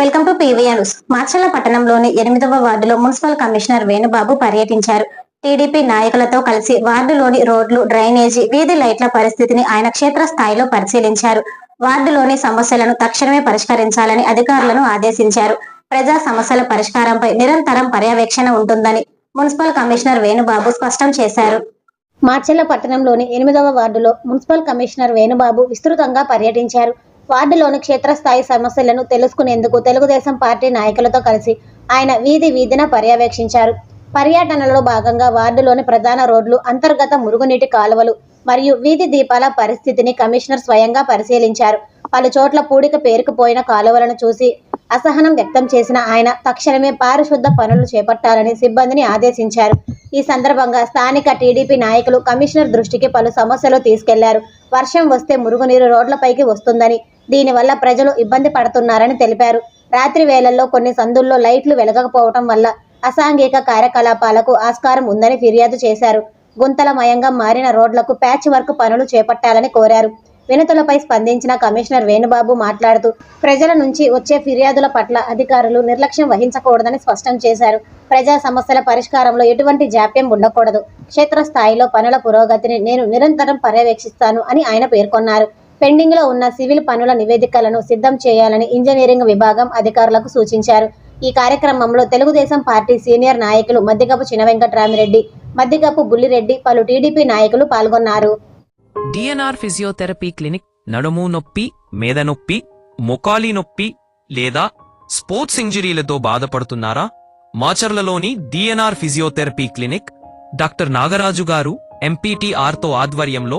Welcome to PVR news. Macherla పట్టణంలోని ఎనిమిదవ వార్డులో మున్సిపల్ కమిషనర్ వేణుబాబు పర్యటించారు. టీడీపీ నాయకులతో కలిసి వార్డులోని రోడ్లు డ్రైనేజీ వీధి లైట్ల పరిస్థితిని ఆయన క్షేత్ర స్థాయిలో పరిశీలించారు. వార్డులోని సమస్యలను తక్షణమే పరిష్కరించాలని అధికారులను ఆదేశించారు. ప్రజా సమస్యల పరిష్కారంపై నిరంతరం పర్యవేక్షణ ఉంటుందని మున్సిపల్ కమిషనర్ వేణుబాబు స్పష్టం చేశారు. మార్చెల్ల పట్టణంలోని ఎనిమిదవ వార్డులో మున్సిపల్ కమిషనర్ వేణుబాబు విస్తృతంగా పర్యటించారు. వార్డులోని క్షేత్రస్థాయి సమస్యలను తెలుసుకునేందుకు తెలుగుదేశం పార్టీ నాయకులతో కలిసి ఆయన వీధి వీధిన పర్యవేక్షించారు. పర్యటనలో భాగంగా వార్డులోని ప్రధాన రోడ్లు అంతర్గత మురుగునీటి కాలువలు మరియు వీధి దీపాల పరిస్థితిని కమిషనర్ స్వయంగా పరిశీలించారు. పలు చోట్ల పూడిక పేరుకుపోయిన కాలువలను చూసి అసహనం వ్యక్తం చేసిన ఆయన తక్షణమే పారిశుద్ధ పనులు చేపట్టాలని సిబ్బందిని ఆదేశించారు. ఈ సందర్భంగా స్థానిక టీడీపీ నాయకులు కమిషనర్ దృష్టికి పలు సమస్యలు తీసుకెళ్ళారు. వర్షం వస్తే మురుగునీరు రోడ్లపైకి వస్తుందని దీనివల్ల ప్రజలు ఇబ్బంది పడుతున్నారని తెలిపారు. రాత్రి వేళల్లో కొన్ని సందుల్లో లైట్లు వెలగకపోవటం వల్ల అసాంఘిక కార్యకలాపాలకు ఆస్కారం ఉందని ఫిర్యాదు చేశారు. గుంతలమయంగా మారిన రోడ్లకు ప్యాచ్ వర్క్ పనులు చేపట్టాలని కోరారు. వినతులపై స్పందించిన కమిషనర్ వేణుబాబు మాట్లాడుతూ ప్రజల నుంచి వచ్చే ఫిర్యాదుల పట్ల అధికారులు నిర్లక్ష్యం వహించకూడదని స్పష్టం చేశారు. ప్రజా సమస్యల పరిష్కారంలో ఎటువంటి జాప్యం ఉండకూడదు. క్షేత్రస్థాయిలో పనుల పురోగతిని నేను నిరంతరం పర్యవేక్షిస్తాను అని ఆయన పేర్కొన్నారు. పెండింగ్లో ఉన్న సివిల్ పనుల నివేదికలను సిద్ధం చేయాలని ఇంజనీరింగ్ విభాగం అధికారులకు సూచించారు. ఈ కార్యక్రమంలో తెలుగుదేశం పార్టీ సీనియర్ నాయకులు మద్దిగపు చినవెంకటరామిరెడ్డి మద్దిగపు బుల్లిరెడ్డి పలు టీడీపీ నాయకులు పాల్గొన్నారు. డిఎన్ఆర్ ఫిజియోథెరపీ క్లినిక్ నడుము నొప్పి మేద నొప్పి మొకాలి నొప్పి లేదా స్పోర్ట్స్ ఇంజరీలతో బాధపడుతున్నారా? మాచర్లలోని DNR physiotherapy clinic doctor Nagaraju garu ఎంపీటీఆర్తో ఆధ్వర్యంలో